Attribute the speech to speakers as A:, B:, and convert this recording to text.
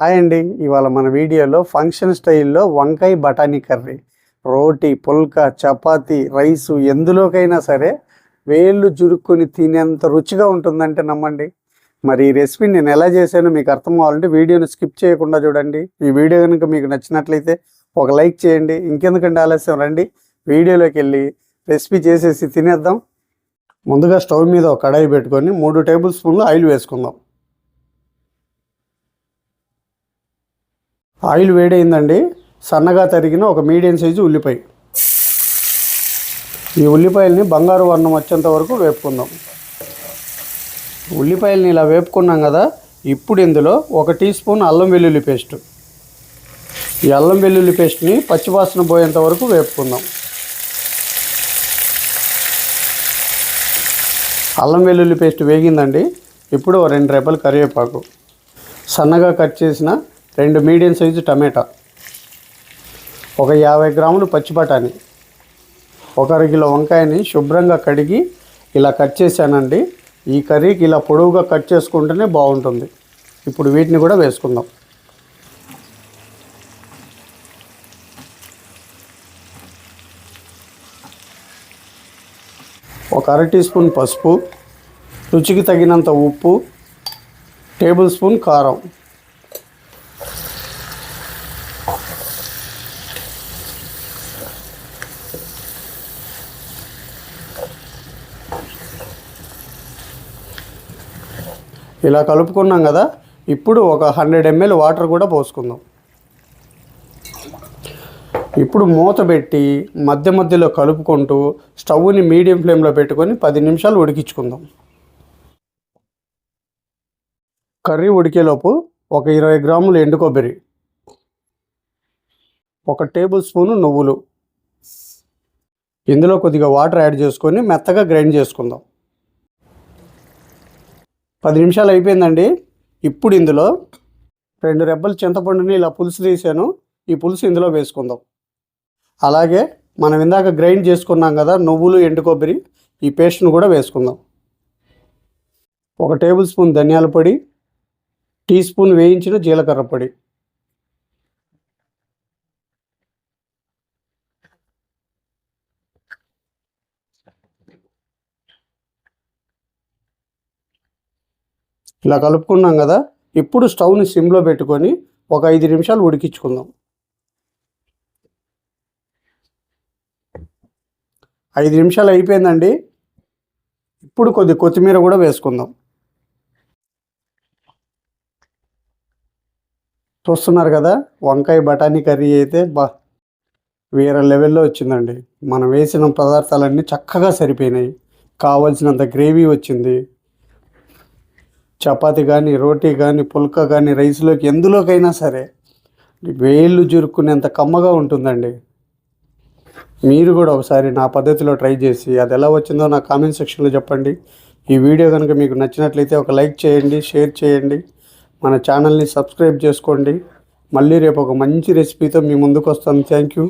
A: Hi అండి. ఇవాళ మన వీడియోలో ఫంక్షన్ స్టైల్లో వంకాయ బఠానీ కర్రీ. రోటీ పుల్కా చపాతీ రైసు ఎందులోకైనా సరే వేళ్ళు జురుక్కుని తినేంత రుచిగా ఉంటుందంటే నమ్మండి. మరి ఈ రెసిపీ నేను ఎలా చేశానో మీకు అర్థం కావాలంటే వీడియోని స్కిప్ చేయకుండా చూడండి. ఈ వీడియో కనుక మీకు నచ్చినట్లయితే ఒక లైక్ చేయండి. ఇంకెందుకంటే ఆలస్యం? రండి వీడియోలోకి వెళ్ళి రెసిపీ చేసేసి తినేద్దాం. ముందుగా స్టవ్ మీద ఒక కడాయి పెట్టుకొని మూడు టేబుల్ స్పూన్లు ఆయిల్ వేసుకుందాం. ఆయిల్ వేడైందండి. సన్నగా తరిగిన ఒక మీడియం సైజు ఉల్లిపాయ. ఈ ఉల్లిపాయల్ని బంగారు వర్ణం వచ్చేంత వరకు వేపుకుందాం. ఉల్లిపాయల్ని ఇలా వేపుకున్నాం కదా ఇప్పుడు ఇందులో ఒక టీ స్పూన్ అల్లం వెల్లుల్లి పేస్ట్. ఈ అల్లం వెల్లుల్లి పేస్ట్ని పచ్చివాసన పోయేంత వరకు వేపుకుందాం. అల్లం వెల్లుల్లి పేస్ట్ వేగిందండి. ఇప్పుడు ఓ రెండు రెబ్బలు కరివేపాకు. సన్నగా కట్ చేసిన రెండు మీడియం సైజు టమాటా. ఒక యాభై గ్రాములు పచ్చి బఠానీ. ఒక కిలో వంకాయని శుభ్రంగా కడిగి ఇలా కట్ చేశానండి. ఈ కర్రీకి ఇలా పొడవుగా కట్ చేసుకుంటేనే బాగుంటుంది. ఇప్పుడు వీటిని కూడా వేసుకుందాం. ఒక అర టీ స్పూన్ పసుపు రుచికి తగినంత ఉప్పు టేబుల్ స్పూన్ కారం. ఇలా కలుపుకున్నాం కదా ఇప్పుడు ఒక హండ్రెడ్ ఎంఎల్ వాటర్ కూడా పోసుకుందాం. ఇప్పుడు మూత పెట్టి మధ్య మధ్యలో కలుపుకుంటూ స్టవ్ని మీడియం ఫ్లేమ్లో పెట్టుకొని పది నిమిషాలు ఉడికించుకుందాం. కర్రీ ఉడికేలోపు ఒక ఇరవై గ్రాములు ఎండు కొబ్బరి ఒక టేబుల్ స్పూను నువ్వులు ఇందులో కొద్దిగా వాటర్ యాడ్ చేసుకొని మెత్తగా గ్రైండ్ చేసుకుందాం. పది నిమిషాలు అయిపోయిందండి. ఇప్పుడు ఇందులో రెండు రెబ్బలు చింతపండుని ఇలా పులుసు తీసాను. ఈ పులుసు ఇందులో వేసుకుందాం. అలాగే మనం ఇందాక గ్రైండ్ చేసుకున్నాం కదా నువ్వులు ఎండు కొబ్బరి ఈ పేస్ట్ను కూడా వేసుకుందాం. ఒక టేబుల్ స్పూన్ ధనియాల పొడి టీ స్పూన్ వేయించిన జీలకర్ర పొడి. ఇలా కలుపుకున్నాం కదా ఇప్పుడు స్టవ్ని సిమ్లో పెట్టుకొని ఒక ఐదు నిమిషాలు ఉడికించుకుందాం. ఐదు నిమిషాలు అయిపోయిందండి. ఇప్పుడు కొద్ది కొత్తిమీర కూడా వేసుకుందాం. చూస్తున్నారు కదా వంకాయ బఠానీ కర్రీ అయితే బా వేరే లెవెల్లో వచ్చిందండి. మనం వేసిన పదార్థాలన్నీ చక్కగా సరిపోయినాయి. కావలసినంత గ్రేవీ వచ్చింది. చపాతి కానీ రోటీ కానీ పుల్క కానీ రైస్లోకి ఎందులోకైనా సరే వేళ్ళు జురుక్కునేంత కమ్మగా ఉంటుందండి. మీరు కూడా ఒకసారి నా పద్ధతిలో ట్రై చేసి అది ఎలా వచ్చిందో నా కామెంట్ సెక్షన్లో చెప్పండి. ఈ వీడియో కనుక మీకు నచ్చినట్లయితే ఒక లైక్ చేయండి షేర్ చేయండి మన ఛానల్ని సబ్స్క్రైబ్ చేసుకోండి. మళ్ళీ రేపు ఒక మంచి రెసిపీతో మీ ముందుకు వస్తాను. Thank you.